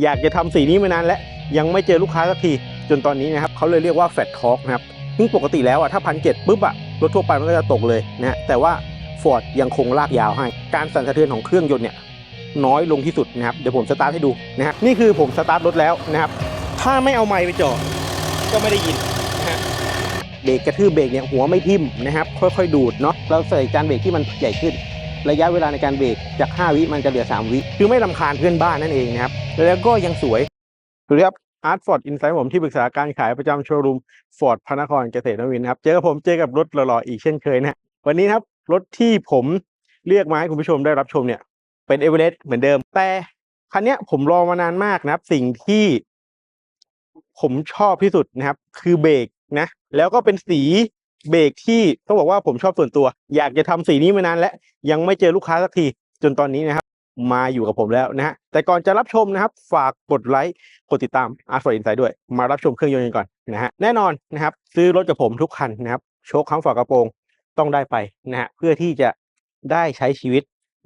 อยากจะทำสีนี้มานานแล้วยังไม่เจอลูกค้าสักทีจนตอนนี้นะครับเขาเลยเรียกว่าแฟตท็อกนะครับซึ่งปกติแล้วอะถ้าพันเจ็ดปุ๊บอะรถทั่วไปมันก็จะตกเลยนะแต่ว่า Ford ยังคงลากยาวให้ การสั่นสะเทือนของเครื่องยนต์เนี่ยน้อยลงที่สุดนะครับเดี๋ยวผมสตาร์ทให้ดูนะฮะนี่คือผมสตาร์ทรถแล้วนะครับถ้าไม่เอาไมค์ไปจ่อก็ไม่ได้ยินนะฮะเบรกกระทืบเบรกเนี่ยหัวไม่ทิ่มนะครับค่อยๆ ดูดเนาะเราใส่จานเบรกที่มันใหญ่ขึ้น ระยะเวลาในการเบรกจาก 5 วิมันจะเหลือ 3 วิ คือไม่ลำคาญเพื่อนบ้านนั่นเองนะครับ แล้วก็ยังสวยสวัสดีครับอาร์ตฟอร์ดอินไซด์ผมที่ปรึกษาการขายประจำโชว์รูมฟอร์ดพระนครเกษตรนวินนะครับ เจอกับผมเจอกับรถหล่อๆอีกเช่นเคยนะวันนี้ครับรถที่ผมเรียกมาให้คุณผู้ชมได้รับชมเนี่ยเป็นเอเวอเรสต์เหมือนเดิม แต่คันนี้ผมรอมานานมากนะครับ สิ่งที่ผมชอบที่สุดนะครับ คือเบรกนะ แล้วก็เป็นสี เบรกที่ต้องบอกว่าผมชอบส่วนตัว อยากจะทำสีนี้มานานแล้วยังไม่เจอลูกค้าสักที จนตอนนี้นะครับ มาอยู่กับผมแล้วนะฮะแต่ก่อนจะรับชมนะครับ ฝากกดไลค์กดติดตาม Art for Insight ด้วย มารับชมเครื่องยนต์กันก่อนนะฮะแน่นอนนะครับ ซื้อรถกับผมทุกคันนะครับโชคค้ำฝากระโปรงต้องได้ไปนะฮะเพื่อที่จะได้ใช้ชีวิต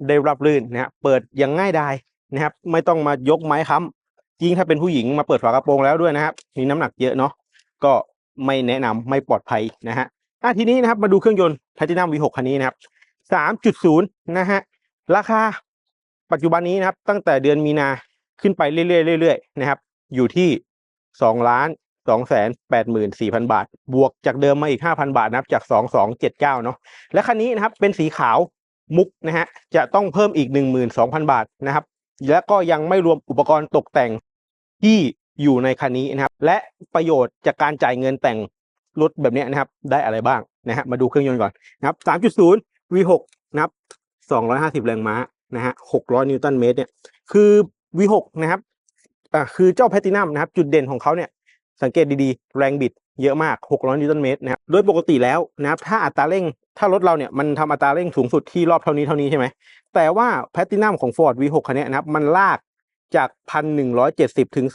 ได้รับรื่นนะฮะเปิดอยังง่ายดายนะครับ ไม่ต้องมายกไม้ค้ำยิ่งถ้าเป็นผู้หญิงมาเปิดฝากระโปรงแล้วด้วยนะครับมีน้ำหนักเยอะเนาะก็ไม่แนะนำไม่ปลอดภัยนะฮะ อะทีนี้นะครับมาดูเครื่องยนต์ Platinum V6 คันนี้นะครับ 3.0 นะฮะ ราคาปัจจุบันนี้นะครับ ตั้งแต่เดือนมีนาขึ้นไปเรื่อยๆเรื่อยๆนะครับ อยู่ที่2ล้าน2แสน8หมื่น4พันบาท บวกจากเดิมมาอีก 5,000 บาทนะครับจาก 2279 เนาะและคันนี้นะครับเป็นสีขาวมุกนะฮะ จะต้องเพิ่มอีก 12,000 บาทนะครับ และก็ยังไม่รวมอุปกรณ์ตกแต่งที่อยู่ในคันนี้นะครับ และประโยชน์จากการจ่ายเงินแต่ง รถแบบนี้นะครับ ได้อะไรบ้างนะฮะมาดูเครื่องยนต์ก่อนนะครับ 3.0 V6 นะครับ 250 แรงม้านะฮะ 600 นิวตันเมตรเนี่ย คือ V6 นะครับอ่าคือเจ้าแพทินัมนะครับ จุดเด่นของเขาเนี่ย สังเกตดีๆ แรงบิดเยอะมาก 600 นิวตันเมตรนะครับ โดยปกติแล้วนะครับ ถ้าอัตราเร่ง ถ้ารถเราเนี่ย มันทำอัตราเร่งสูงสุดที่รอบเท่านี้เท่านี้ใช่ไหม แต่ว่าแพทินัมของ Ford V6 คันนี้นะครับ มันลากจาก 1,170 ถึง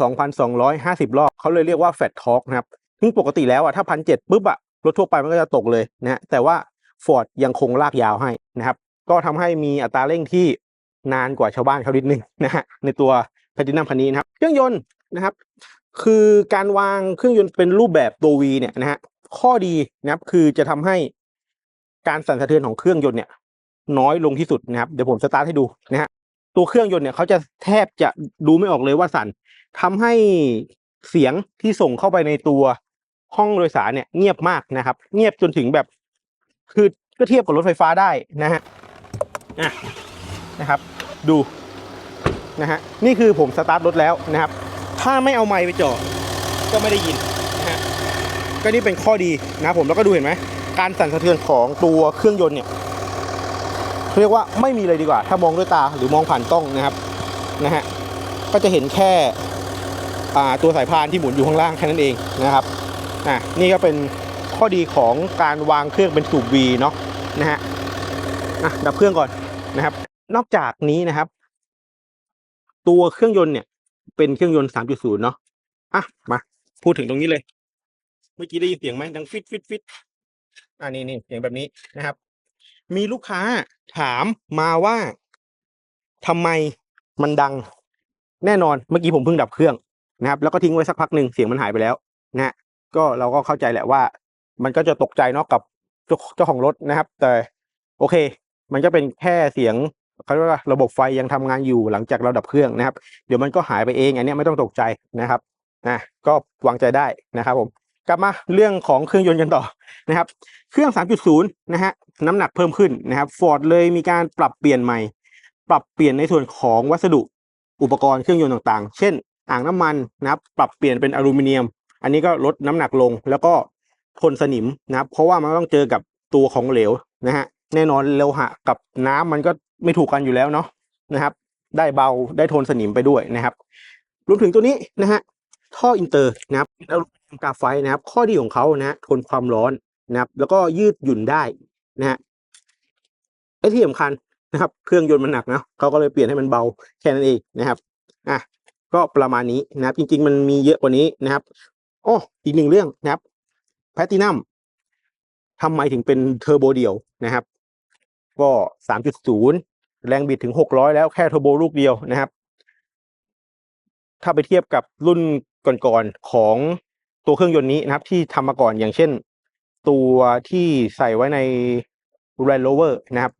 2,250 รอบ เขาเลยเรียกว่า Fat Torque นะครับ ซึ่งปกติแล้วอะถ้า1,700ปุ๊บอะรถทั่วไปมันก็จะตกเลยนะฮะแต่ว่า Ford ยังคงลากยาวให้นะครับ ก็ทำให้มีอัตราเร่งที่นานกว่าชาวบ้านเขานิดนึงนะฮะในตัวแพทินัมคันนี้นะครับ เครื่องยนต์นะครับ คือการวางเครื่องยนต์เป็นรูปแบบตัว V เนี่ยนะฮะข้อดีนะครับคือจะทำให้การสั่นสะเทือนของเครื่องยนต์เนี่ย น้อยลงที่สุดนะครับเดี๋ยวผมสตาร์ทให้ดูนะฮะตัวเครื่องยนต์เนี่ยเขาจะแทบจะดูไม่ออกเลยว่าสั่นทำให้เสียงที่ส่งเข้าไปในตัว ห้องโดยสารเนี่ยเงียบมากนะครับ เงียบจนถึงแบบคือก็เทียบกับรถไฟฟ้าได้นะฮะอะนะครับ ดูนะฮะนี่คือผมสตาร์ทรถแล้วนะครับ ถ้าไม่เอาไมค์ไปจ่อก็ไม่ได้ยินนะฮะก็นี่เป็นข้อดีนะผมแล้วก็ดูเห็นไหมการสั่นสะเทือนของตัวเครื่องยนต์เนี่ยเรียกว่าไม่มีเลยดีกว่า ถ้ามองด้วยตาหรือมองผ่านกล้องนะครับนะฮะก็จะเห็นแค่อ่าตัวสายพานที่หมุนอยู่ข้างล่างแค่นั้นเองนะครับ อะนี่ก็เป็นข้อดีของการวางเครื่องเป็นสูบ V เนาะนะฮะอะดับเครื่องก่อนนะครับ นอกจากนี้นะครับ ตัวเครื่องยนต์เนี่ย เป็นเครื่องยนต์ 3.0 เนาะอะมา พูดถึงตรงนี้เลย เมื่อกี้ได้ยินเสียงไหมดังฟิตฟิตฟิตอ่านี่นี่เสียงแบบนี้นะครับ มีลูกค้าถามมาว่าทำไมมันดัง แน่นอนเมื่อกี้ผมเพิ่งดับเครื่องนะครับ แล้วก็ทิ้งไว้สักพักหนึ่งเสียงมันหายไปแล้วนะฮะ ก็เราก็เข้าใจแหละว่า มันก็จะตกใจเนาะกับเจ้าของรถนะครับ แต่โอเค มันก็เป็นแค่เสียงเขาเรียกว่าระบบไฟยังทำงานอยู่หลังจากเราดับเครื่องนะครับ เดี๋ยวมันก็หายไปเองอันนี้ไม่ต้องตกใจนะครับนะก็วางใจได้นะครับผมกลับมาเรื่องของเครื่องยนต์กันต่อนะครับ เครื่อง 3.0 นะฮะน้ำหนักเพิ่มขึ้นนะครับ Ford เลยมีการปรับเปลี่ยนใหม่ ปรับเปลี่ยนในส่วนของวัสดุอุปกรณ์เครื่องยนต์ต่างๆ เช่น อ่างน้ำมันนะครับ ปรับเปลี่ยนเป็นอลูมิเนียม อันนี้ก็ลดน้ำหนักลงแล้วก็ทนสนิมนะครับ เพราะว่ามันต้องเจอกับตัวของเหลวนะฮะแน่นอนโลหะกับน้ำมันก็ไม่ถูกกันอยู่แล้วเนาะนะครับ ได้เบาได้ทนสนิมไปด้วยนะครับรวมถึงตัวนี้นะฮะท่ออินเตอร์นะครับแล้วกาไฟนะครับ ข้อดีของเขานะทนความร้อนนะครับ แล้วก็ยืดหยุ่นได้นะฮะไอ้ที่สำคัญนะครับ เครื่องยนต์มันหนักนะเขาก็เลยเปลี่ยนให้มันเบาแค่นั้นเองนะครับอะก็ประมาณนี้นะครับ จริง ๆ มันมีเยอะกว่านี้นะครับ อ้ออีกหนึ่งเรื่องนะครับแพตตินัมทำไมถึงเป็นเทอร์โบเดียวนะครับ ก็ 3.0 แรงบิดถึง 600 แล้วแค่เทอร์โบลูกเดียวนะครับ ถ้าไปเทียบกับรุ่นก่อนๆของตัวเครื่องยนต์นี้นะครับ ที่ทำมาก่อนอย่างเช่น ตัวที่ใส่ไว้ใน Range Rover นะครับ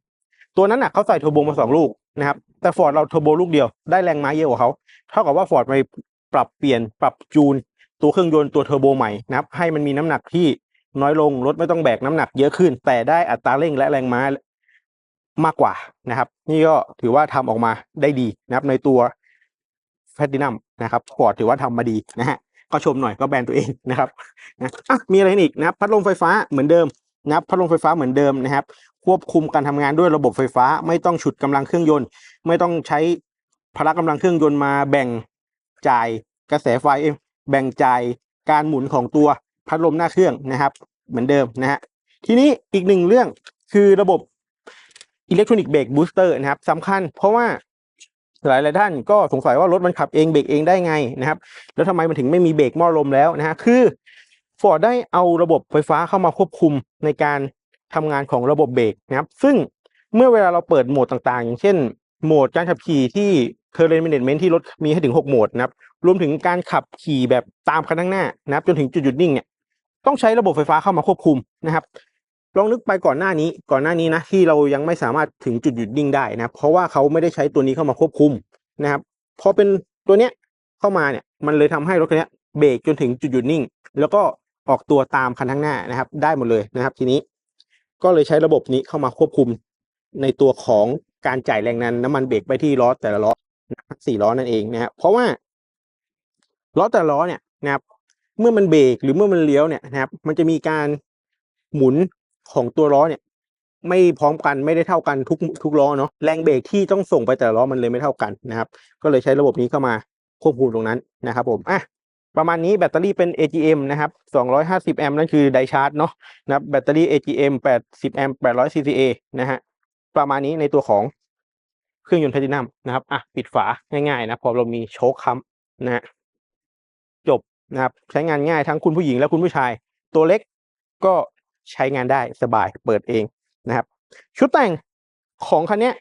ตัวนั้นน่ะเขาใส่เทอร์โบมาสองลูกนะครับ แต่ฟอร์ดเราเทอร์โบลูกเดียวได้แรงม้าเยอะกว่าเขาเท่ากับว่าฟอร์ดไปปรับเปลี่ยนปรับจูน ตัวเครื่องยนต์ตัวเทอร์โบใหม่นะครับให้มันมีน้ำหนักที่น้อยลงรถไม่ต้องแบกน้ำหนักเยอะขึ้น แต่ได้อัตราเร่งและแรงม้ามากกว่านะครับ นี่ก็ถือว่าทำออกมาได้ดีนะครับ ในตัวแพตินัมนะครับฟอร์ดถือว่าทำมาดีนะฮะก็ชมหน่อยก็แบรนด์ตัวเองนะครับนะอะมีอะไรอีกนะครับ พัดลมไฟฟ้าเหมือนเดิมนะครับพัดลมไฟฟ้าเหมือนเดิมนะครับ ควบคุมการทำงานด้วยระบบไฟฟ้า ไม่ต้องฉุดกำลังเครื่องยนต์ ไม่ต้องใช้พละกำลังเครื่องยนต์มาแบ่งจ่ายกระแสไฟ แบ่งจ่ายการหมุนของตัวพัดลมหน้าเครื่องนะครับ เหมือนเดิมนะฮะทีนี้อีกหนึ่งเรื่องคือระบบอิเล็กทรอนิกส์เบรกบูสเตอร์นะครับสำคัญเพราะว่าหลายหลายๆท่านก็สงสัยว่ารถมันขับเองเบรกเองได้ไงนะครับ แล้วทำไมมันถึงไม่มีเบรกหม้อลมแล้วนะฮะคือ Ford ได้เอาระบบไฟฟ้าเข้ามาควบคุมในการทำงานของระบบเบรกนะครับ ซึ่งเมื่อเวลาเราเปิดโหมดต่างๆ อย่างเช่น โหมดการขับขี่ที่ Current Management ที่รถมีให้ถึง 6 โหมดนะครับ รวมถึงการขับขี่แบบตามคันข้างหน้านะครับ จนถึงจุดหยุดนิ่งเนี่ยต้องใช้ระบบไฟฟ้าเข้ามาควบคุมนะครับ ลองนึกไปก่อนหน้านี้ก่อนหน้านี้นะที่เรายังไม่สามารถถึงจุดหยุดนิ่งได้นะเพราะว่าเขาไม่ได้ใช้ตัวนี้เข้ามาควบคุมนะครับพอเป็นตัวเนี้ยเข้ามาเนี่ยมันเลยทำให้รถคันนี้เบรกจนถึงจุดหยุดนิ่ง แล้วก็ออกตัวตามคันข้างหน้านะครับ ได้หมดเลยนะครับ ทีนี้ก็เลยใช้ระบบนี้เข้ามาควบคุมในตัวของการจ่ายแรงนั้นน้ำมันเบรกไปที่ล้อแต่ละล้อ สี่ล้อนั่นเองนะครับเพราะว่าล้อแต่ล้อเนี่ยนะครับเมื่อมันเบรกหรือเมื่อมันเลี้ยวเนี่ยนะครับ มันจะมีการหมุนของตัวล้อเนี่ย ไม่พร้อมกันไม่ได้เท่ากันทุกทุกล้อเนาะแรงเบรกที่ต้องส่งไปแต่ละล้อมันเลยไม่เท่ากันนะครับ ก็เลยใช้ระบบนี้เข้ามาควบคุมตรงนั้นนะครับ ผมอะประมาณนี้แบตเตอรี่เป็น AGM นะครับ 250 แอมป์นั่นคือไดชาร์จเนาะนะครับแบตเตอรี่ AGM 80 แอมป์800 CCA นะฮะประมาณนี้ในตัวของ เครื่องยนต์แพลตินัมนะครับอะปิดฝาง่ายๆนะพอเรามีโชคค้ำนะฮะจบนะครับใช้งานง่ายทั้งคุณผู้หญิงและคุณผู้ชาย ตัวเล็กก็ใช้งานได้สบายเปิดเองนะครับ ชุดแต่งของคันนี้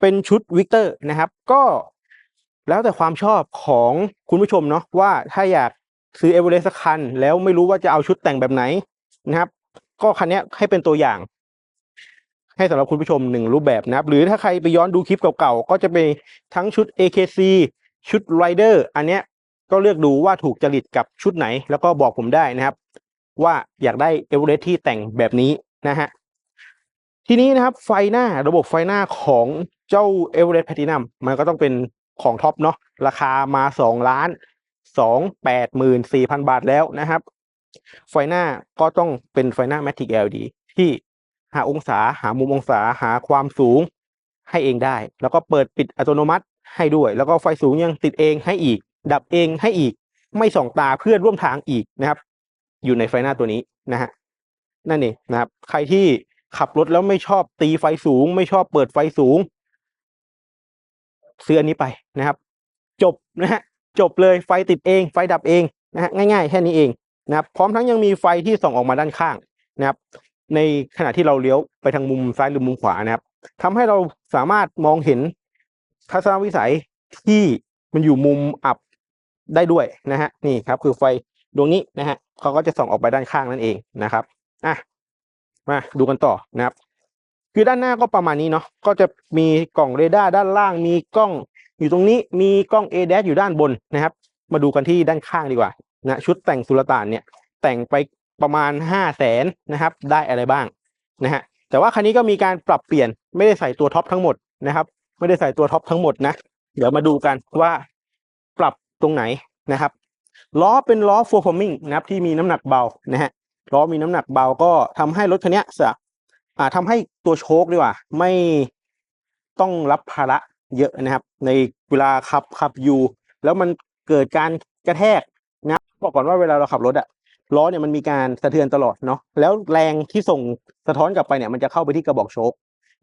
เป็นชุดวิกเตอร์นะครับ ก็แล้วแต่ความชอบของคุณผู้ชมเนาะว่าถ้าอยากซื้อเอเวอเรสต์คัน แล้วไม่รู้ว่าจะเอาชุดแต่งแบบไหนนะครับ ก็คันนี้ให้เป็นตัวอย่าง ให้สำหรับคุณผู้ชมหนึ่งรูปแบบนะครับ หรือถ้าใครไปย้อนดูคลิปเก่าๆ ก็จะเป็นทั้งชุด AKC ชุด Rider อันเนี้ยก็เลือกดูว่าถูกจริตกับชุดไหน แล้วก็บอกผมได้นะครับ ว่าอยากได้เอเวอเรสต์ที่แต่งแบบนี้นะฮะทีนี้นะครับไฟหน้าระบบไฟหน้าของเจ้า e v e r e s t Platinum มันก็ต้องเป็นของท็อปเนาะราคามาสองล้านสองแปดหมื่นสี่พันบาทแล้วนะครับ ไฟหน้าก็ต้องเป็นไฟหน้า Matic LED ที่ หาองศาหามุมองศาหาความสูงให้เองได้ แล้วก็เปิดปิดอัตโนมัติให้ด้วย แล้วก็ไฟสูงยังติดเองให้อีก ดับเองให้อีก ไม่ส่องตาเพื่อนร่วมทางอีกนะครับ อยู่ในไฟหน้าตัวนี้นะฮะนั่นเองนะครับ ใครที่ขับรถแล้วไม่ชอบตีไฟสูง ไม่ชอบเปิดไฟสูง ซื้ออันนี้ไปนะครับ จบนะฮะจบเลยไฟติดเอง ไฟดับเองนะฮะง่ายๆแค่นี้เองนะครับ พร้อมทั้งยังมีไฟที่ส่องออกมาด้านข้างนะครับ ในขณะที่เราเลี้ยวไปทางมุมซ้ายหรือมุมขวานะครับทำให้เราสามารถมองเห็นทัศนวิสัยที่มันอยู่มุมอับได้ด้วยนะฮะนี่ครับ คือไฟดวงนี้นะฮะเขาก็จะส่องออกไปด้านข้างนั่นเองนะครับอะมาดูกันต่อนะครับ คือด้านหน้าก็ประมาณนี้เนาะก็จะมีกล่องเรดาร์ด้านล่าง มีกล้องอยู่ตรงนี้มีกล้อง a d a s อยู่ด้านบนนะครับ มาดูกันที่ด้านข้างดีกว่านะชุดแต่งสุลต่านเนี่ยแต่งไป ประมาณห้าแสนนะครับ ได้อะไรบ้างนะฮะแต่ว่าคันนี้ก็มีการปรับเปลี่ยนไม่ได้ใส่ตัวท็อปทั้งหมดนะครับ ไม่ได้ใส่ตัวท็อปทั้งหมดนะ เดี๋ยวมาดูกันว่าปรับตรงไหนนะครับล้อเป็นล้อ f o r forming นะครับที่มีน้ำหนักเบานะฮะล้อมีน้ำหนักเบาก็ทำให้รถคันนี้จะอ่าทำให้ตัวโชคดีกว่า ไม่ต้องรับภาระเยอะนะครับ ในเวลาขับขับอยู่ แล้วมันเกิดการกระแทกนะบอกก่อนว่าเวลาเราขับรถอะ ล้อเนี่ยมันมีการสะเทือนตลอดเนาะแล้วแรงที่ส่งสะท้อนกลับไปเนี่ยมันจะเข้าไปที่กระบอกโชค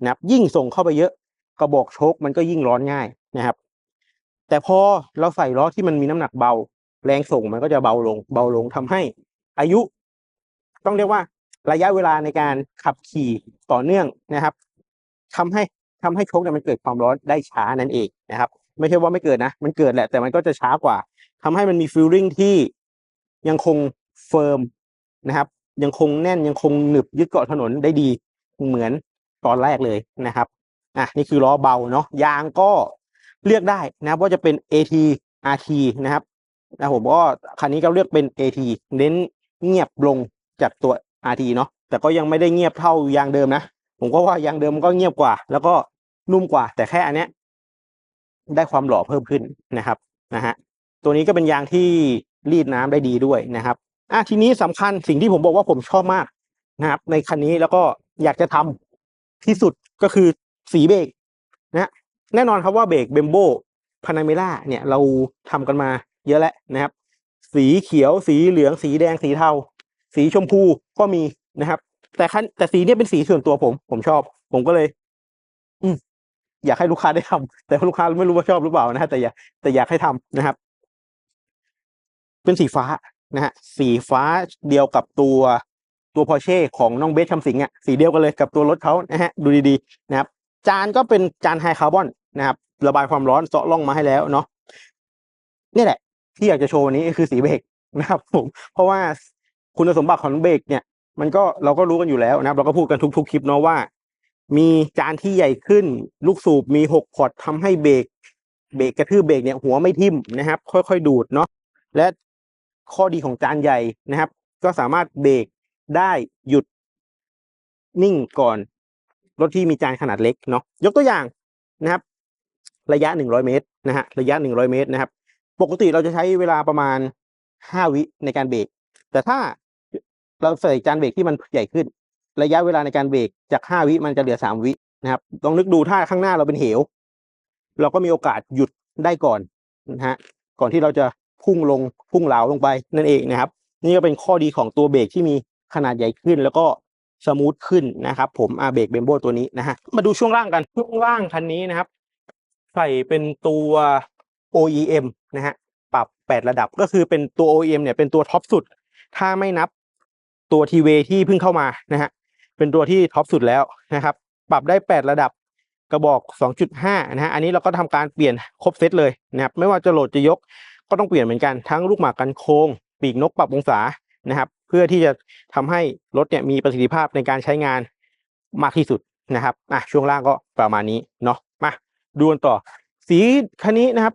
นะครับยิ่งส่งเข้าไปเยอะกระบอกโชคมันก็ยิ่งร้อนง่ายนะครับ แต่พอเราใส่ล้อที่มันมีน้ำหนักเบา แรงส่งมันก็จะเบาลง เบาลงทำให้ อายุ ต้องเรียกว่าระยะเวลาในการขับขี่ต่อเนื่องนะครับทำให้ทำให้โชคเนี่ยมันเกิดความร้อนได้ช้านั่นเองนะครับ ไม่ใช่ว่าไม่เกิดนะ มันเกิดแหละแต่มันก็จะช้ากว่าทำให้มันมีฟีลลิ่งที่ยังคง เฟิร์มนะครับ ยังคงแน่นยังคงหนึบยึดเกาะถนนได้ดีเหมือนตอนแรกเลยนะครับอะนี่คือล้อเบาเนาะยางก็เลือกได้นะครับว่าจะเป็น AT RT นะครับนะผมก็คันนี้ก็เลือกเป็น AT เน้นเงียบลงจากตัว RT เนาะแต่ก็ยังไม่ได้เงียบเท่ายางเดิมนะผมก็ว่ายางเดิมมันก็เงียบกว่า แล้วก็นุ่มกว่า แต่แค่อันเนี้ยได้ความหล่อเพิ่มขึ้นนะครับนะฮะตัวนี้ก็เป็นยางที่รีดน้ำได้ดีด้วยนะครับ อะทีนี้สำคัญสิ่งที่ผมบอกว่าผมชอบมากนะครับ ในคันนี้แล้วก็อยากจะทำที่สุดก็คือสีเบรกนะแน่นอนครับว่าเบรกเบมโบพานาเมล่าเนี่ยเราทำกันมาเยอะแล้วนะครับ สีเขียวสีเหลืองสีแดงสีเทา สีชมพูก็มีนะครับ แต่คันแต่สีเนี้ยเป็นสีส่วนตัวผม ผมชอบ ผมก็เลย อืมอยากให้ลูกค้าได้ทำแต่ลูกค้าไม่รู้ว่าชอบหรือเปล่านะฮะแต่อยากแต่อยากให้ทำนะครับ เป็นสีฟ้า นะฮะสีฟ้าเดียวกับตัวตัวพอเช่ของน้องเบสคำสิงห์อะสีเดียวกันเลยกับตัวรถเขานะฮะดูดีๆนะครับจานก็เป็นจานไฮคาร์บอนนะครับระบายความร้อนเจาะร่องมาให้แล้วเนาะนี่แหละ ที่อยากจะโชว์วันนี้คือสีเบรกนะครับผมเพราะว่าคุณสมบัติของเบรกเนี่ย มันก็เราก็รู้กันอยู่แล้วนะครับ เราก็พูดกันทุกๆคลิปเนาะว่า มีจานที่ใหญ่ขึ้น ลูกสูบมีหกพอร์ตทำให้เบรกเบรกกระทืบเบรกเนี่ยหัวไม่ทิ่มนะครับ ค่อยๆ ดูดเนาะและ ข้อดีของจานใหญ่นะครับ ก็สามารถเบรกได้หยุดนิ่งก่อน รถที่มีจานขนาดเล็กเนาะยกตัวอย่างนะครับ ระยะหนึ่งร้อยเมตรนะฮะระยะหนึ่งร้อยเมตรนะครับ ปกติเราจะใช้เวลาประมาณห้าวิในการเบรกแต่ถ้าเราใส่จานเบรกที่มันใหญ่ขึ้น ระยะเวลาในการเบรกจากห้าวิมันจะเหลือสามวินะครับลองนึกดูถ้าข้างหน้าเราเป็นเหว เราก็มีโอกาสหยุดได้ก่อนนะฮะก่อนที่เราจะ พุ่งลงพุ่งเหลาลงไปนั่นเองนะครับ นี่ก็เป็นข้อดีของตัวเบรกที่มีขนาดใหญ่ขึ้นแล้วก็สมูทขึ้นนะครับ ผมอาเบรกเบมโบตัวนี้นะฮะมาดูช่วงล่างกันช่วงล่างคันนี้นะครับ ใส่เป็นตัว OEM นะฮะปรับ 8 ระดับก็คือเป็นตัว OEM เนี่ยเป็นตัวท็อปสุด ถ้าไม่นับตัวทีเวที่เพิ่งเข้ามานะฮะเป็นตัวที่ท็อปสุดแล้วนะครับ ปรับได้ 8 ระดับกระบอก 2.5 นะฮะอันนี้เราก็ทำการเปลี่ยนครบเซตเลยนะครับไม่ว่าจะโหลดจะยก ก็ต้องเปลี่ยนเหมือนกันทั้งลูกหมากกันโค้งปีกนกปรับองศานะครับ เพื่อที่จะทำให้รถเนี่ยมีประสิทธิภาพในการใช้งานมากที่สุดนะครับอะช่วงล่างก็ประมาณนี้เนาะมาดูกันต่อ สีคันนี้นะครับ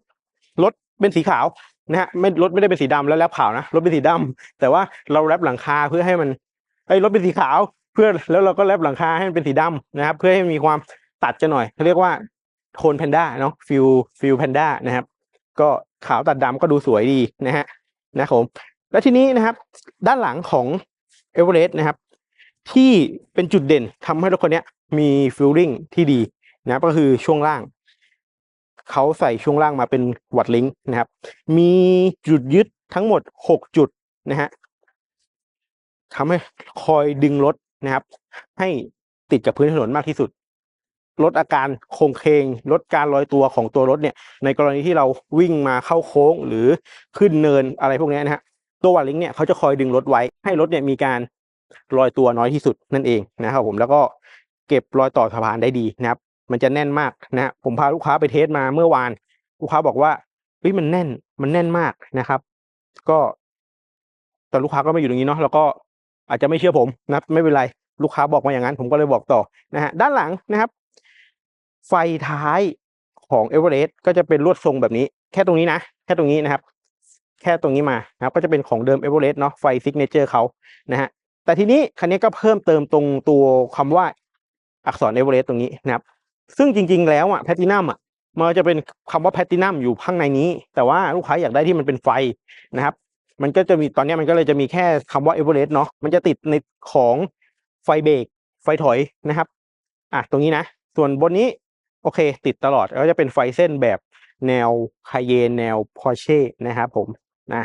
รถเป็นสีขาวนะฮะไม่รถไม่ได้เป็นสีดำแล้วแลบขาวนะรถเป็นสีดำแต่ว่าเราแรปหลังคาเพื่อให้มันไอ้รถเป็นสีขาว เพื่อแล้วเราก็แรปหลังคาให้มันเป็นสีดำนะครับ เพื่อให้มีความตัดจะหน่อยเขาเรียกว่าโทนแพนด้าเนาะฟิลฟิลแพนด้านะครับ ก็ ขาวตัดดำก็ดูสวยดีนะฮะนะครับผมแล้วทีนี้นะครับ ด้านหลังของเอเวอเรสต์นะครับ ที่เป็นจุดเด่นทำให้รถคนนี้มีฟิลลิ่งที่ดีนะก็คือช่วงล่างเขาใส่ช่วงล่างมาเป็นวัดลิงก์นะครับ มีจุดยึดทั้งหมดหกจุดนะฮะทำให้คอยดึงรถนะครับ ให้ติดกับพื้นถนนมากที่สุด ลดอาการโครงเคงลดการลอยตัวของตัวรถเนี่ยในกรณีที่เราวิ่งมาเข้าโค้งหรือขึ้นเนินอะไรพวกนี้นะฮะตัววัดลิงเนี่ยเขาจะคอยดึงรถไว้ให้รถเนี่ยมีการลอยตัวน้อยที่สุดนั่นเองนะครับผมแล้วก็เก็บรอยต่อสะพานได้ดีนะครับ มันจะแน่นมากนะฮะผมพาลูกค้าไปเทสมาเมื่อวาน ลูกค้าบอกว่าเฮ้ยมันแน่นมันแน่นมากนะครับ ก็แต่ลูกค้าก็ไม่อยู่ตรงนี้เนาะแล้วก็อาจจะไม่เชื่อผมนะไม่เป็นไรลูกค้าบอกมาอย่างนั้น ผมก็เลยบอกต่อนะฮะด้านหลังนะครับ ไฟท้ายของเอเวอเรสต์ก็จะเป็นลวดทรงแบบนี้ แค่ตรงนี้นะ แค่ตรงนี้นะครับ แค่ตรงนี้มานะครับก็จะเป็นของเดิมเอเวอเรสต์เนาะไฟซิกเนเจอร์เขานะฮะแต่ทีนี้คันนี้ก็เพิ่มเติมตรงตัวคำว่าอักษรเอเวอเรสต์ตรงนี้นะครับ ซึ่งจริง ๆ แล้วอะแพตตินัมอะมันจะเป็นคำว่าแพตตินัมอยู่ข้างในนี้ แต่ว่าลูกค้าอยากได้ที่มันเป็นไฟนะครับ มันก็จะมีตอนนี้มันก็เลยจะมีแค่คำว่าเอเวอเรสต์เนาะมันจะติดในของไฟเบรกไฟถอยนะครับ อะตรงนี้นะ ส่วนบนนี้ โอเค ติดตลอดก็จะเป็นไฟเส้นแบบแนวคาเยนแนวพอร์เช่นะครับผมนะ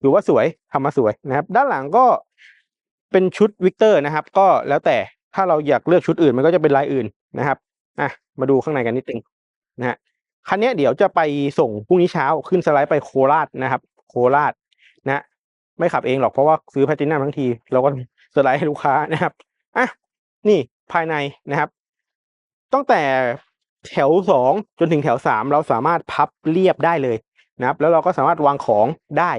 ถือว่าสวยทำมาสวยนะครับ ด้านหลังก็เป็นชุดวิกเตอร์นะครับ ก็แล้วแต่ถ้าเราอยากเลือกชุดอื่นมันก็จะเป็นลายอื่นนะครับอะมาดูข้างในกันนิดนึงนะฮะคันนี้เดี๋ยวจะไปส่งพรุ่งนี้เช้าขึ้นสไลด์ไปโคราชนะครับ โคราชนะไม่ขับเองหรอกเพราะว่าซื้อแพลตินัมทั้งที เราก็สไลด์ให้ลูกค้านะครับอะนี่ภายในนะครับ ตั้งแต่ แถวสองจนถึงแถวสามเราสามารถพับเรียบได้เลยนะครับ แล้วเราก็สามารถวางของได้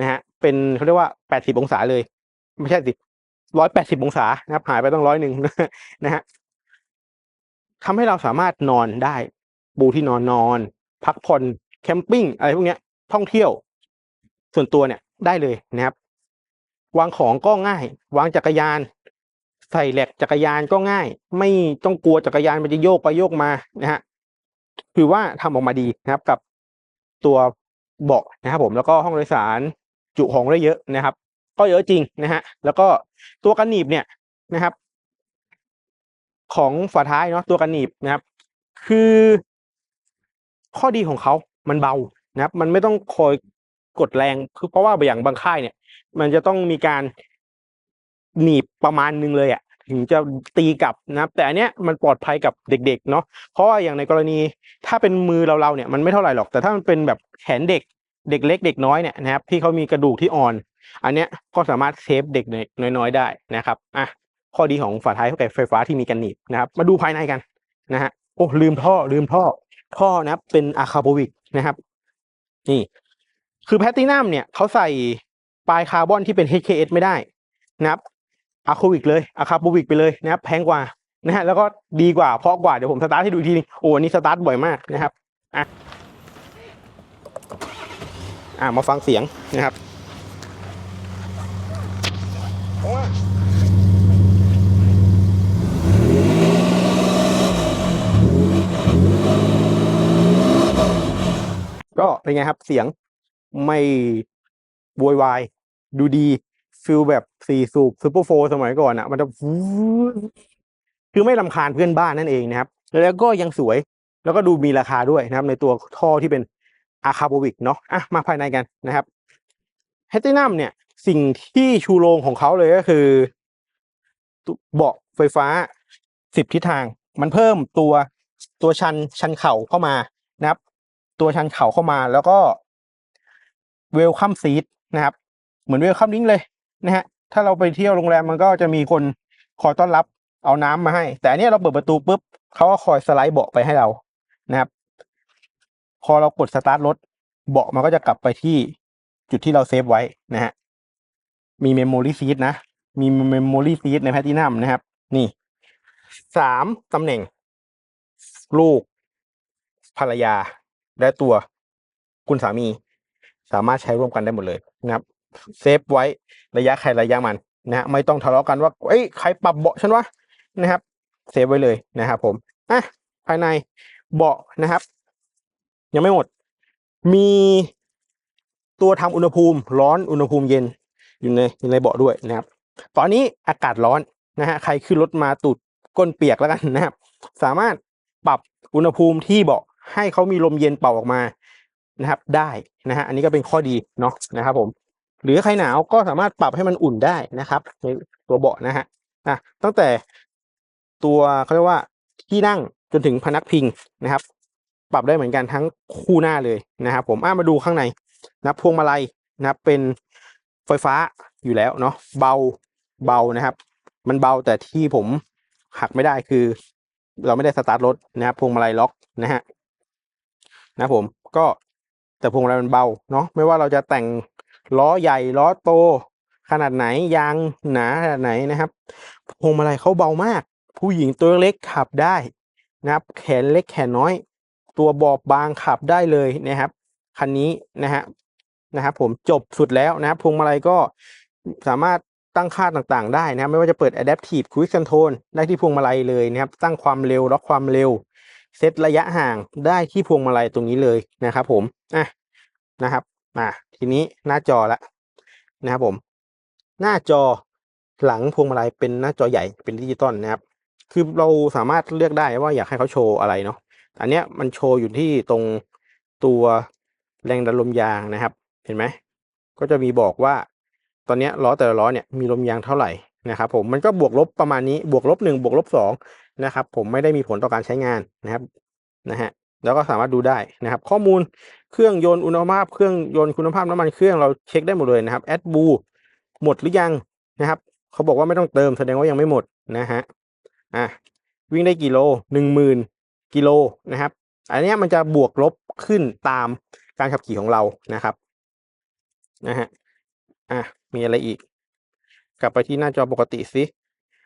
นะฮะเป็นเขาเรียกว่าแปดสิบองศาเลย ไม่ใช่สิร้อยแปดสิบองศานะครับ หายไปต้องร้อยหนึ่งนะฮะทำให้เราสามารถนอนได้ปูที่นอนนอน พักผ่อนแคมปิ้งอะไรพวกเนี้ย ท่องเที่ยว ส่วนตัวเนี่ยได้เลยนะครับ วางของก็ง่าย วางจักรยาน ใส่แหลกจักรยานก็ง่าย ไม่ต้องกลัวจักรยานมันจะโยกไปโยกมานะฮะถือว่าทำออกมาดีนะครับกับตัวเบาะนะครับ ผมแล้วก็ห้องโดยสารจุของได้เยอะนะครับ ก็เยอะจริงนะฮะแล้วก็ตัวกันหนีบเนี่ยนะครับ ของฝาท้ายเนาะตัวกันหนีบนะครับ คือ ข้อดีของเขามันเบานะครับ มันไม่ต้องคอยกดแรงคือเพราะว่าอย่างบางค่ายเนี่ย มันจะต้องมีการ หนีบประมาณนึงเลยอะ่ะถึงจะตีกลับนะครับ แต่อันเนี้ยมันปลอดภัยกับเด็ก ๆ เนาะเพราะว่าอย่างในกรณีถ้าเป็นมือเราๆเนี่ยมันไม่เท่าไหร่หรอก แต่ถ้ามันเป็นแบบแขนเด็กเด็กเล็กเด็กน้อยเนี่ยนะครับที่เขามีกระดูกที่อ่อน อันเนี้ยก็สามารถเซฟเด็กน้อยๆได้นะครับอะข้อดีของฝาท้ายเข้ากับไฟฟ้าที่มีกันหนีบนะครับมาดูภายในกันนะฮะโอ้ลืมท่อลืมท่อท่อนะครับเป็นอะคาโบวิกนะครับ นี่ คือแพตตินัมเนี่ยเขาใส่ปลายคาร์บอนที่เป็น HKS ไม่ได้นะครับ อะคาวิกเลยอะคาโบวิกไปเลยนะครับแพงกว่านะฮะแล้วก็ดีกว่าเพราะกว่าเดี๋ยวผมสตาร์ทให้ดูอีกทีนึงโอ้อันนี้สตาร์ทบ่อยมากนะครับอะอะมาฟังเสียงนะครับก็เป็นไงครับเสียงไม่โวยวาย ดูดี ฟิลแบบสี่สูบซูเปอร์โฟสมัยก่อนอะ่ะ มันจะคือไม่ลำคาญเพื่อนบ้านนั่นเองนะครับ แล้วก็ยังสวยแล้วก็ดูมีราคาด้วยนะครับ ในตัวท่อที่เป็นอาคาโบวิกเนาะอะมาภายในกันนะครับแฮตตินัมเนี่ย สิ่งที่ชูโรงของเขาเลยก็คือ เบาะไฟฟ้าสิบทิศทาง มันเพิ่มตัวตัวชันชันเข่าเข้ามานะครับ ตัวชันเข่าเข้ามาแล้วก็เวลคัมซีทนะครับ เหมือนเวลคัมลิงเลย นะฮะถ้าเราไปเที่ยวโรงแรมมันก็จะมีคนคอยต้อนรับเอาน้ำมาให้ แต่เนี้ยเราเปิดประตูปุ๊บเขาก็คอยสไลด์เบาะไปให้เรานะครับ พอเรากดสตาร์ทรถเบาะมันก็จะกลับไปที่จุดที่เราเซฟไว้นะฮะมีเมมโมรี่ซีทนะ มีเมมโมรี่ซีทในแพลตินัมนะครับ นี่สามตำแหน่ง ลูก ภรรยา และตัวคุณสามี สามารถใช้ร่วมกันได้หมดเลยนะครับ เซฟไว้ระยะใครระยะมันนะฮะไม่ต้องทะเลาะกันว่าเอ้ยใครปรับเบาะฉันวะนะครับเซฟไว้เลยนะครับผมอะภายในเบาะนะครับ ยังไม่หมด มีตัวทำอุณหภูมิร้อนอุณหภูมิเย็นอยู่ในอยู่ในเบาะด้วยนะครับ ตอนนี้อากาศร้อนนะฮะใครขึ้นรถมาตูดก้นเปียกแล้วกันนะครับ สามารถปรับอุณหภูมิที่เบาะให้เขามีลมเย็นเป่าออกมานะครับ ได้นะฮะอันนี้ก็เป็นข้อดีเนาะนะครับผม หรือใครหนาวก็สามารถปรับให้มันอุ่นได้นะครับ ในตัวเบาะนะฮะอะตั้งแต่ตัวเขาเรียกว่าที่นั่งจนถึงพนักพิงนะครับ ปรับได้เหมือนกันทั้งคู่หน้าเลยนะครับ ผมอะมาดูข้างในนะพวงมาลัยนะเป็นไฟฟ้าอยู่แล้วเนาะเบาเบานะครับ มันเบาแต่ที่ผมหักไม่ได้คือ เราไม่ได้สตาร์ทรถนะครับพวงมาลัยล็อกนะฮะนะผมก็แต่พวงมาลัยมันเบาเนาะไม่ว่าเราจะแต่ง ล้อใหญ่ล้อโต ขนาดไหนยางหนาขนาดไหนนะครับพวงมาลัยเขาเบามาก ผู้หญิงตัวเล็กขับได้นะครับ แขนเล็กแขนน้อย ตัวบอบบางขับได้เลยนะครับคันนี้นะฮะนะครับ ผมจบสุดแล้วนะครับพวงมาลัยก็สามารถตั้งค่าต่างๆ ได้นะครับ ไม่ว่าจะเปิด Adaptive Cruise Control ได้ที่พวงมาลัยเลยนะครับ ตั้งความเร็วล็อกความเร็ว เซตระยะห่างได้ที่พวงมาลัยตรงนี้เลยนะครับ ผมอะนะครับ อะทีนี้หน้าจอละนะครับผม หน้าจอหลังพวงมาลัยเป็นหน้าจอใหญ่เป็นดิจิตอลนะครับ คือเราสามารถเลือกได้ว่าอยากให้เขาโชว์อะไรเนาะอันเนี้ยมันโชว์อยู่ที่ตรงตัวแรงดันลมยางนะครับ เห็นไหมก็จะมีบอกว่า ตอนนี้ล้อแต่ละล้อเนี่ยมีลมยางเท่าไหร่นะครับผมมันก็บวกลบประมาณนี้บวกลบหนึ่งบวกลบสองนะครับผมไม่ได้มีผลต่อการใช้งานนะครับนะฮะ แล้วก็สามารถดูได้นะครับ ข้อมูลเครื่องยนต์อุณหภาพเครื่องยนต์คุณภาพน้ำมันเครื่องเราเช็คได้หมดเลยนะครับแอดบูหมดหรือยังนะครับเขาบอกว่าไม่ต้องเติมแสดงว่ายังไม่หมดนะฮะอะวิ่งได้กี่โลหนึ่งหมื่นกิโลนะครับ อันนี้มันจะบวกลบขึ้นตามการขับขี่ของเรานะครับนะฮะอะมีอะไรอีก กลับไปที่หน้าจอปกติสิ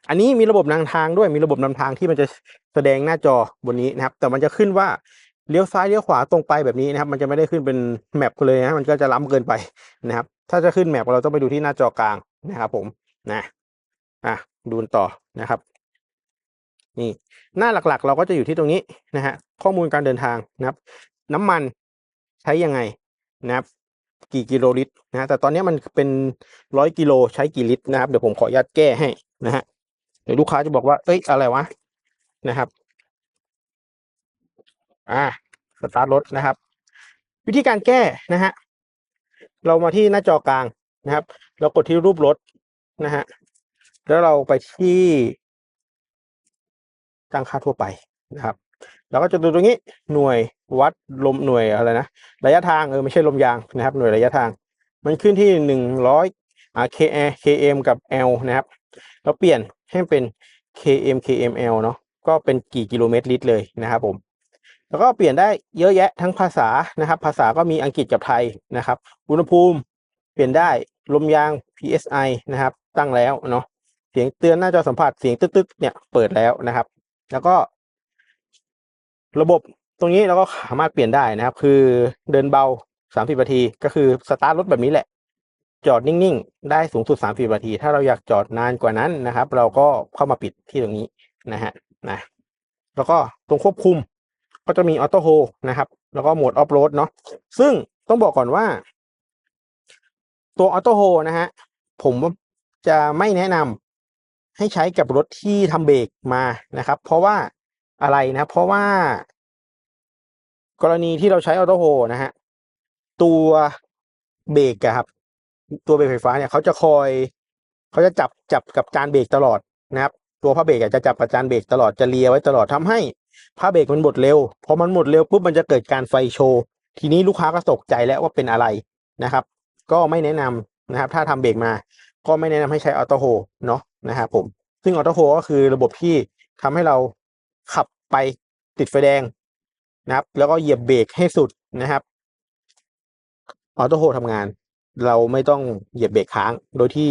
อันนี้มีระบบนำทางด้วยมีระบบนำทางที่มันจะแสดงหน้าจอบนนี้นะครับ แต่มันจะขึ้นว่าเลี้ยวซ้ายเลี้ยวขวาตรงไปแบบนี้นะครับ มันจะไม่ได้ขึ้นเป็นแมปเลยนะมันก็จะล้ำเกินไปนะครับ ถ้าจะขึ้นแมปเราต้องไปดูที่หน้าจอกลางนะครับ ผมนะอะดูนต่อนะครับ นี่ หน้าหลักๆ เราก็จะอยู่ที่ตรงนี้นะฮะข้อมูลการเดินทางนะครับ น้ำมันใช้ยังไงนะครับ กี่กิโลลิตรนะฮะแต่ตอนนี้มันเป็นร้อยกิโลใช้กี่ลิตรนะครับเดี๋ยวผมขออนุญาตแก้ให้นะฮะ เดี๋ยวลูกค้าจะบอกว่า เอ้ย อะไรวะ นะครับ อ่า สตาร์ทรถนะครับ วิธีการแก้นะฮะ เรามาที่หน้าจอกลางนะครับ เรากดที่รูปรถนะฮะ แล้วเราไปที่ตั้งค่าทั่วไปนะครับ เราก็จะดูตรงนี้ หน่วยวัดลมหน่วยอะไรนะ ระยะทางเออไม่ใช่ลมยางนะครับ หน่วยระยะทาง มันขึ้นที่หนึ่งร้อยอ่า km km กับ l นะครับ เราเปลี่ยนให้เป็น km kml เนาะก็เป็นกี่กิโลเมตรลิตรเลยนะครับผม แล้วก็เปลี่ยนได้เยอะแยะทั้งภาษานะครับ ภาษาก็มีอังกฤษกับไทยนะครับ อุณหภูมิเปลี่ยนได้ลมยาง psi นะครับ ตั้งแล้วเนาะเสียงเตือนหน้าจอสัมผัสเสียงตึ๊ดๆเนี่ยเปิดแล้วนะครับ แล้วก็ ระบบตรงนี้เราก็สามารถเปลี่ยนได้นะครับ คือเดินเบา 30นาที ก็คือสตาร์ทรถแบบนี้แหละ จอดนิ่งๆ ได้สูงสุด 30 นาที ถ้าเราอยากจอดนานกว่านั้นนะครับ เราก็เข้ามาปิดที่ตรงนี้นะฮะนะแล้วก็ตรงควบคุมก็จะมีออโต้โฮนะครับ แล้วก็โหมดออฟโรดเนาะซึ่งต้องบอกก่อนว่า ตัวออโต้โฮนะฮะผมจะไม่แนะนำให้ใช้กับรถที่ทำเบรกมานะครับ เพราะว่าอะไรนะ เพราะว่า กรณีที่เราใช้ออโต้โฮนะฮะตัวเบรกครับ ตัวเบรกไฟฟ้าเนี่ยเขาจะคอยเขาจะจับจับกับจานเบรกตลอดนะครับ ตัวผ้าเบรกจะจับกับจานเบรกตลอดจะเลียไว้ตลอดทำให้ผ้าเบรกมันหมดเร็วพอมันหมดเร็วปุ๊บมันจะเกิดการไฟโชว์ทีนี้ลูกค้าก็ตกใจแล้วว่าเป็นอะไรนะครับ ก็ไม่แนะนำนะครับ ถ้าทำเบรกมา ก็ไม่แนะนำให้ใช้ออโต้โฮเนาะนะครับผมซึ่งออโต้โฮก็คือระบบที่ทำให้เราขับไปติดไฟแดงนะครับ แล้วก็เหยียบเบรกให้สุดนะครับออโต้โฮทำงาน เราไม่ต้องเหยียบเบรกค้าง โดยที่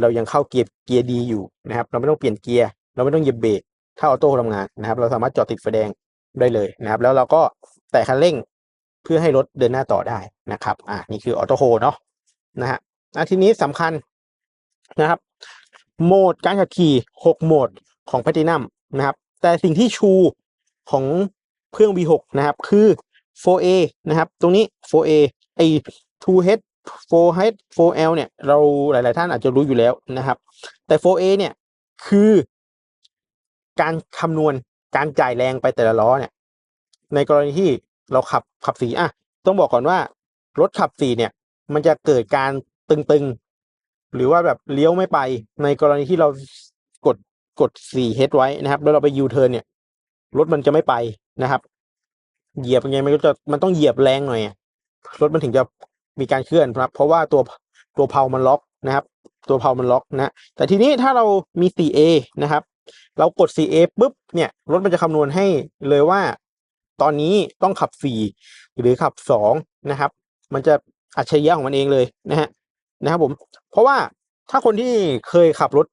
เรายังเข้าเกียร์เกียร์ดีอยู่นะครับ เราไม่ต้องเปลี่ยนเกียร์เราไม่ต้องเหยียบเบรกถ้าออโต้ทำงานนะครับ เราสามารถจอดติดไฟแดงได้เลยนะครับ แล้วเราก็แตะคันเร่งเพื่อให้รถเดินหน้าต่อได้นะครับอ่านี่คือออโต้โฮเนาะนะฮะอะทีนี้สำคัญนะครับ โหมดการขับขี่หกโหมดของ p l a t i n u m นะครับ แต่สิ่งที่ชูของเครื่อง V6 นะครับ คือ 4A นะครับ ตรงนี้ 4A ไอ 2H 4H 4L เนี่ย เราหลาย ๆ ท่านอาจจะรู้อยู่แล้วนะครับ แต่ 4A เนี่ย คือการคำนวณการจ่ายแรงไปแต่ละล้อเนี่ย ในกรณีที่เราขับขับสีอะ ต้องบอกก่อนว่า รถขับสีเนี่ย มันจะเกิดการตึง ๆ หรือว่าแบบเลี้ยวไม่ไป ในกรณีที่เรากดกดสี่เฮดไว้นะครับ แล้วเราไปยูเทิร์นเนี่ย รถมันจะไม่ไปนะครับ เหยียบยังไงมันก็จะมันต้องเหยียบแรงหน่อยรถมันถึงจะ มีการเคลื่อนครับ เพราะว่าตัวตัวเพลามันล็อกนะครับ ตัวเพลามันล็อกนะแต่ทีนี้ถ้าเรามี 4A นะครับ เรากด 4A ปุ๊บเนี่ยรถมันจะคำนวณให้เลยว่า ตอนนี้ต้องขับ 4 หรือขับ 2 นะครับ มันจะอัจฉริยะของมันเองเลยนะฮะนะครับผม เพราะว่าถ้าคนที่เคยขับรถ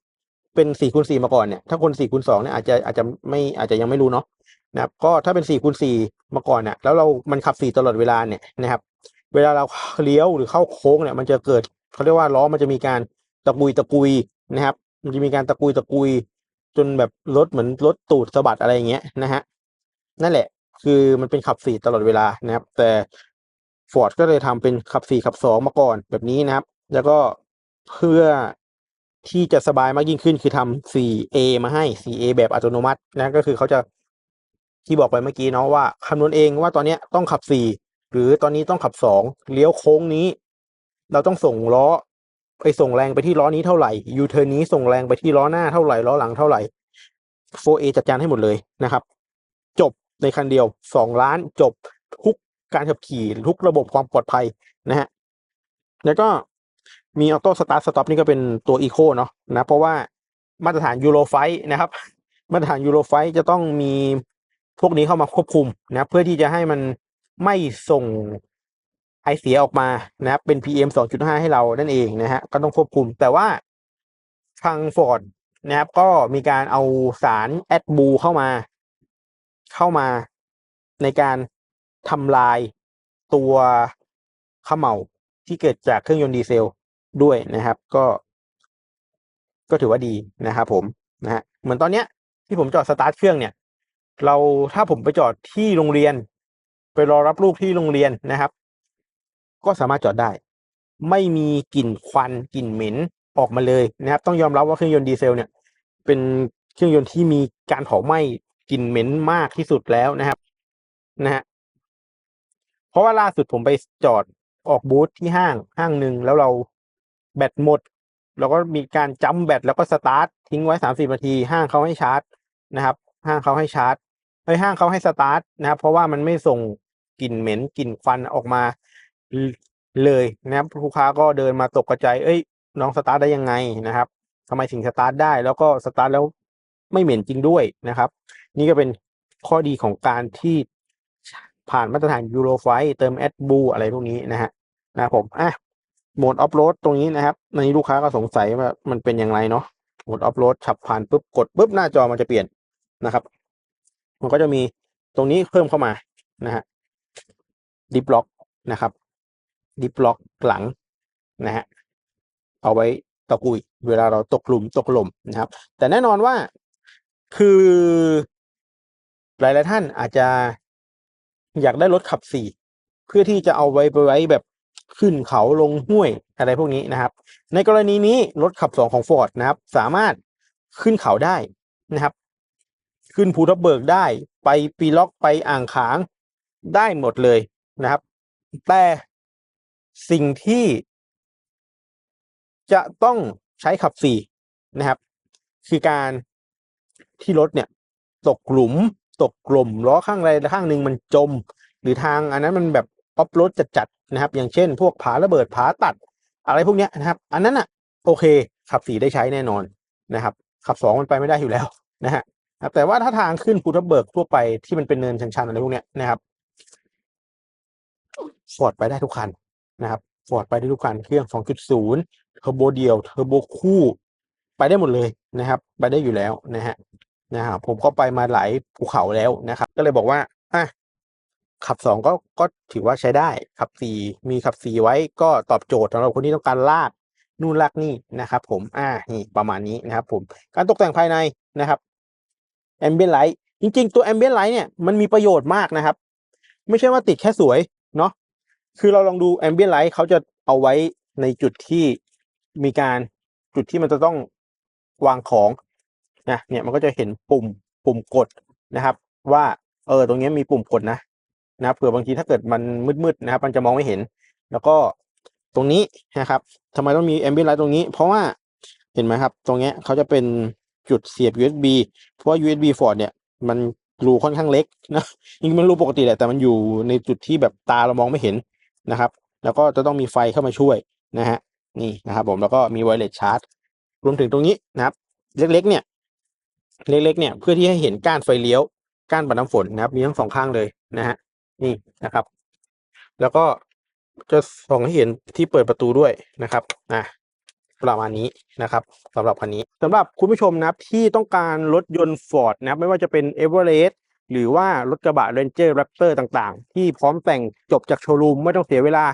เป็น4คูณ4มาก่อนเนี่ยถ้าคน4คูณ2เนี่ยอาจจะอาจจะไม่อาจจะยังไม่รู้เนาะนะครับก็ถ้าเป็น4คูณ4มาก่อนเนี่ยแล้วเรามันขับ 4 ตลอดเวลาเนี่ยนะครับ เวลาเราเลี้ยวหรือเข้าโค้งเนี่ยมันจะเกิดเขาเรียกว่าล้อมันจะมีการตะกุยตะกุยนะครับ มันจะมีการตะกุยตะกุย จนแบบรถเหมือนรถตูดสะบัดอะไรอย่างเงี้ยนะฮะนั่นแหละ คือมันเป็นขับสี่ตลอดเวลานะครับ แต่ฟอร์ดก็เลยทำเป็นขับสี่ขับสองมาก่อนแบบนี้นะครับ แล้วก็เพื่อที่จะสบายมากยิ่งขึ้นคือทำ 4A มาให้ 4A แบบอัตโนมัตินะก็คือเขาจะที่บอกไปเมื่อกี้เนาะว่าคำนวณเองว่าตอนเนี้ยต้องขับ4 หรือตอนนี้ต้องขับ2เลี้ยวโค้งนี้ เราต้องส่งล้อไปส่งแรงไปที่ล้อนี้เท่าไหร่ยูเทิร์นนี้ส่งแรงไปที่ล้อหน้าเท่าไหร่ล้อหลังเท่าไหร่ 4A จัดการให้หมดเลยนะครับ จบในคันเดียว 2 ล้านจบทุกการขับขี่ทุกระบบความปลอดภัยนะฮะแล้วก็มีออโต้สตาร์ทสต็อปนี่ก็เป็นตัวอีโคเนาะนะเพราะว่ามาตรฐานยูโรไฟนะครับ มาตรฐานยูโรไฟจะต้องมีพวกนี้เข้ามาควบคุมนะเพื่อที่จะให้มัน ไม่ส่งไอเสียออกมานะครับเป็น PM 2.5 ให้เรานั่นเองนะฮะก็ต้องควบคุมแต่ว่าทางฟอร์ดนะครับก็มีการเอาสารแอดบูเข้ามา เข้ามาในการทำลายตัวเขม่าที่เกิดจากเครื่องยนต์ดีเซลด้วยนะครับ ก็ ก็ถือว่าดีนะครับผมนะฮะเหมือนตอนเนี้ยที่ผมจอดสตาร์ทเครื่องเนี่ย เราถ้าผมไปจอดที่โรงเรียน ไปรอรับลูกที่โรงเรียนนะครับ ก็สามารถจอดได้ ไม่มีกลิ่นควันกลิ่นเหม็นออกมาเลยนะครับ ต้องยอมรับว่าเครื่องยนต์ดีเซลเนี่ย เป็นเครื่องยนต์ที่มีการเผาไหม้กลิ่นเหม็นมากที่สุดแล้วนะครับนะฮะเพราะว่าล่าสุดผมไปจอดออกบูธที่ห้างห้างหนึ่งแล้วเราแบตหมดเราก็มีการจัมแบตแล้วก็สตาร์ททิ้งไว้สามสิบนาที ห้างเขาให้ชาร์จนะครับ ห้างเขาให้ชาร์จไอ้ห้างเขาให้สตาร์ทนะครับ เพราะว่ามันไม่ส่ง กลิ่นเหม็นกลิ่นควันออกมาเลยนะครับลูกค้าก็เดินมาตกกระจายเอ้ย น้องสตาร์ทได้ยังไงนะครับทำไมถึงสตาร์ทได้ แล้วก็สตาร์ทแล้วไม่เหม็นจริงด้วยนะครับ นี่ก็เป็นข้อดีของการที่ผ่านมาตรฐานยูโรไฟเติมแอดบูอะไรพวกนี้นะฮะนะผมอะโหมดออฟโรดตรงนี้นะครับในนี้ลูกค้าก็สงสัยว่ามันเป็นอย่างไรเนาะโหมดออฟโรดขับผ่านปุ๊บกดปุ๊บหน้าจอมันจะเปลี่ยนนะครับ มันก็จะมีตรงนี้เพิ่มเข้ามานะฮะ ดิฟล็อกนะครับดิฟล็อกหลังนะฮะเอาไว้ตะกุย เวลาเราตกหลุมตกหล่มนะครับ แต่แน่นอนว่าคือหลายๆท่านอาจจะอยากได้รถขับสี่เพื่อที่จะเอาไว้ไปไว้แบบขึ้นเขาลงห้วยอะไรพวกนี้นะครับ ในกรณีนี้รถขับสองของ Ford นะครับ สามารถขึ้นเขาได้นะครับ ขึ้นภูทับเบิกได้ ไปปีล็อกไปอ่างขางได้หมดเลย นะครับ แต่สิ่งที่จะต้องใช้ขับสี่นะครับ คือการที่รถเนี่ย ตกหลุมตกกลมล้อข้างใดข้างหนึ่งมันจม หรือทางอันนั้นมันแบบออฟโรดจัดๆนะครับ อย่างเช่น พวกผาระเบิดผาตัด อะไรพวกเนี้ยนะครับ อันนั้นอะ โอเค ขับสี่ได้ใช้แน่นอนนะครับ ขับสองมันไปไม่ได้อยู่แล้วนะฮะแต่ว่าถ้าทางขึ้นภูทับเบิกทั่วไปที่มันเป็นเนินชันๆอะไรพวกเนี้ยนะครับ ฟอร์ดไปได้ทุกคันนะครับฟอร์ดไปได้ทุกคันเครื่อง 2.0เทอร์โบเดียวเทอร์โบคู่ ไปได้หมดเลยนะครับ ไปได้อยู่แล้วนะฮะนะครับผมก็ไปมาหลายภูเขาแล้วนะครับ ก็เลยบอกว่าอะขับสองก็ก็ถือว่าใช้ได้ขับสี่มีขับสี่ไว้ก็ตอบโจทย์สำหรับคนที่ต้องการลากนู่นลากนี่นะครับ ผมอ่านี่ประมาณนี้นะครับ ผมการตกแต่งภายในนะครับแอมเบียนไลท์จริง ๆ ตัวแอมเบียนไลท์เนี่ยมันมีประโยชน์มากนะครับ ไม่ใช่ว่าติดแค่สวยเนาะ คือเราลองดูแอมเบียนไลท์เขาจะเอาไว้ในจุดที่มีการจุดที่มันจะต้องวางของนะเนี่ยมันก็จะเห็นปุ่มปุ่มกดนะครับ ว่าเออตรงนี้มีปุ่มกดนะนะเผื่อบางทีถ้าเกิดมันมืดๆนะครับ มันจะมองไม่เห็น แล้วก็ตรงนี้นะครับทำไมต้องมีแอมเบียนไลท์ตรงนี้ เพราะว่าเห็นไหมครับ ตรงนี้เขาจะเป็นจุดเสียบ USB เพราะว่า USB Ford เนี่ย มันรูค่อนข้างเล็กนะจริงมันรูปกติแหละแต่มันอยู่ในจุดที่แบบตาเรามองไม่เห็น นะครับ แล้วก็จะต้องมีไฟเข้ามาช่วยนะฮะนี่นะครับผมแล้วก็มีไวเลสชาร์จรวมถึงตรงนี้นะครับ เล็กๆ เนี่ย เล็กๆ เนี่ยเพื่อที่ให้เห็นก้านไฟเลี้ยวก้านปัดน้ำฝนนะครับ มีทั้งสองข้างเลยนะฮะนี่นะครับ แล้วก็จะส่องให้เห็นที่เปิดประตูด้วยนะครับอะประมาณนี้นะครับสำหรับคันนี้สำหรับคุณผู้ชมนะครับที่ต้องการรถยนต์ Ford นะครับ ไม่ว่าจะเป็น e v e r e s t หรือว่ารถกระบะ Ranger Raptor ต่างๆ ที่พร้อมแต่งจบจากโชว์รูมไม่ต้องเสียเวลา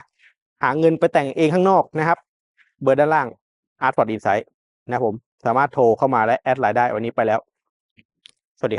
หาเงินไปแต่งเองข้างนอกนะครับ เบอร์ด้านล่าง Art Ford Insight นะครับผม สามารถโทรเข้ามาและแอดไลน์ได้วันนี้ไปแล้ว สวัสดีครับ